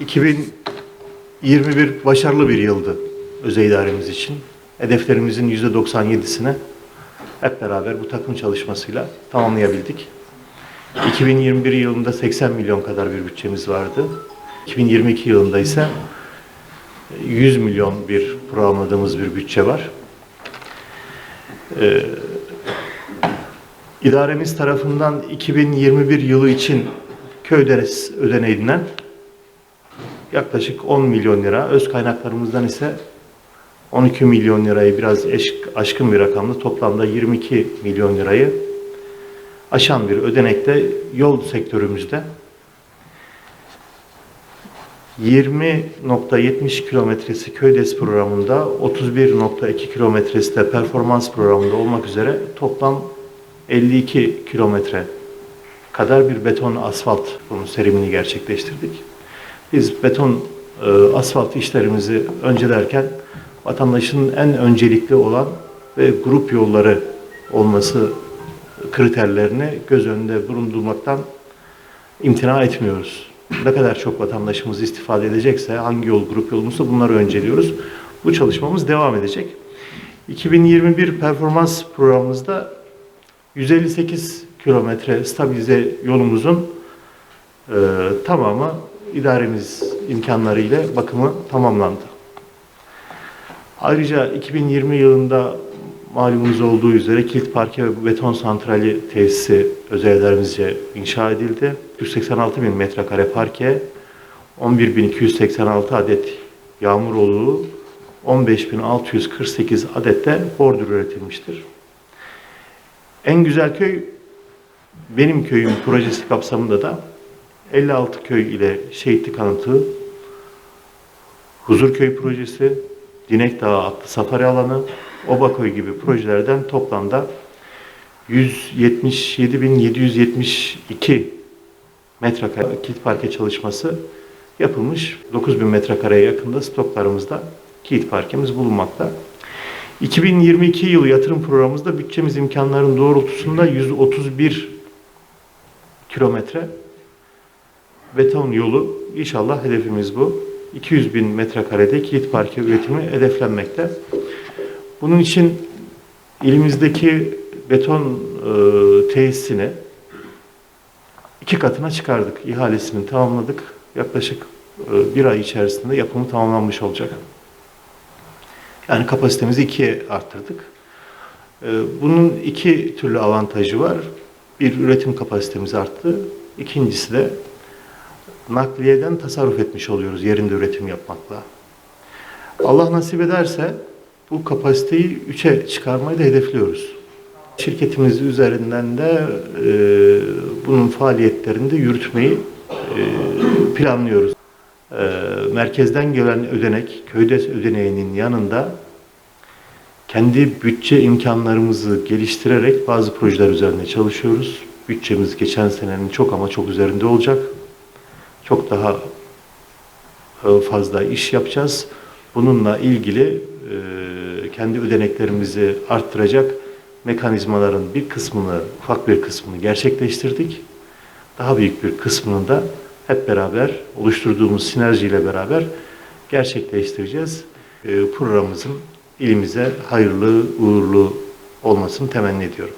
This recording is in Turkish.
2021 başarılı bir yıldı özel idaremiz için. Hedeflerimizin %97'sine hep beraber bu takım çalışmasıyla tamamlayabildik. 2021 yılında 80 milyon kadar bir bütçemiz vardı. 2022 yılında ise 100 milyon bir programladığımız bir bütçe var. Ee, idaremiz tarafından 2021 yılı için köy ödeneğinden yaklaşık 10 milyon lira, öz kaynaklarımızdan ise 12 milyon lirayı biraz aşkın bir rakamla toplamda 22 milyon lirayı aşan bir ödenekte yol sektörümüzde. 20.70 kilometresi köydes programında 31.2 kilometresi de performans programında olmak üzere toplam 52 kilometre kadar bir beton asfalt bunun serimini gerçekleştirdik. Biz beton e, asfalt işlerimizi öncelerken vatandaşın en öncelikli olan ve grup yolları olması kriterlerini göz önünde bulundurmaktan imtina etmiyoruz. Ne kadar çok vatandaşımız istifade edecekse, hangi yol grup yolumuzsa bunları önceliyoruz. Bu çalışmamız devam edecek. 2021 performans programımızda 158 kilometre stabilize yolumuzun e, tamamı idaremiz imkanlarıyla bakımı tamamlandı. Ayrıca 2020 yılında malumunuz olduğu üzere kilit parke ve beton santrali tesisi özellerimizce inşa edildi. 186 bin metrekare parke, 11.286 adet yağmur oluğu, 15.648 adet de bordür üretilmiştir. En güzel köy benim köyüm projesi kapsamında da 56 köy ile şehitlik anıtı, Huzurköy projesi, Dinek Dağı adlı safari alanı, Obaköy gibi projelerden toplamda 177.772 metrekare kilit parke çalışması yapılmış. 9.000 metrekareye yakında stoklarımızda kilit parkemiz bulunmakta. 2022 yılı yatırım programımızda bütçemiz imkanların doğrultusunda 131 kilometre beton yolu inşallah hedefimiz bu. 200 bin metrekarede kilit parke üretimi hedeflenmekte. Bunun için ilimizdeki beton e, tesisini iki katına çıkardık. İhalesini tamamladık. Yaklaşık e, bir ay içerisinde yapımı tamamlanmış olacak. Yani kapasitemizi ikiye arttırdık. E, bunun iki türlü avantajı var. Bir, üretim kapasitemiz arttı. İkincisi de nakliyeden tasarruf etmiş oluyoruz yerinde üretim yapmakla. Allah nasip ederse bu kapasiteyi 3'e çıkarmayı da hedefliyoruz. Şirketimiz üzerinden de e, bunun faaliyetlerini de yürütmeyi e, planlıyoruz. E, merkezden gelen ödenek, köydes ödeneğinin yanında kendi bütçe imkanlarımızı geliştirerek bazı projeler üzerinde çalışıyoruz. Bütçemiz geçen senenin çok ama çok üzerinde olacak. Çok daha e, fazla iş yapacağız. Bununla ilgili e, kendi ödeneklerimizi arttıracak mekanizmaların bir kısmını, ufak bir kısmını gerçekleştirdik. Daha büyük bir kısmını da hep beraber oluşturduğumuz sinerjiyle beraber gerçekleştireceğiz. E, Programımızın ilimize hayırlı, uğurlu olmasını temenni ediyorum.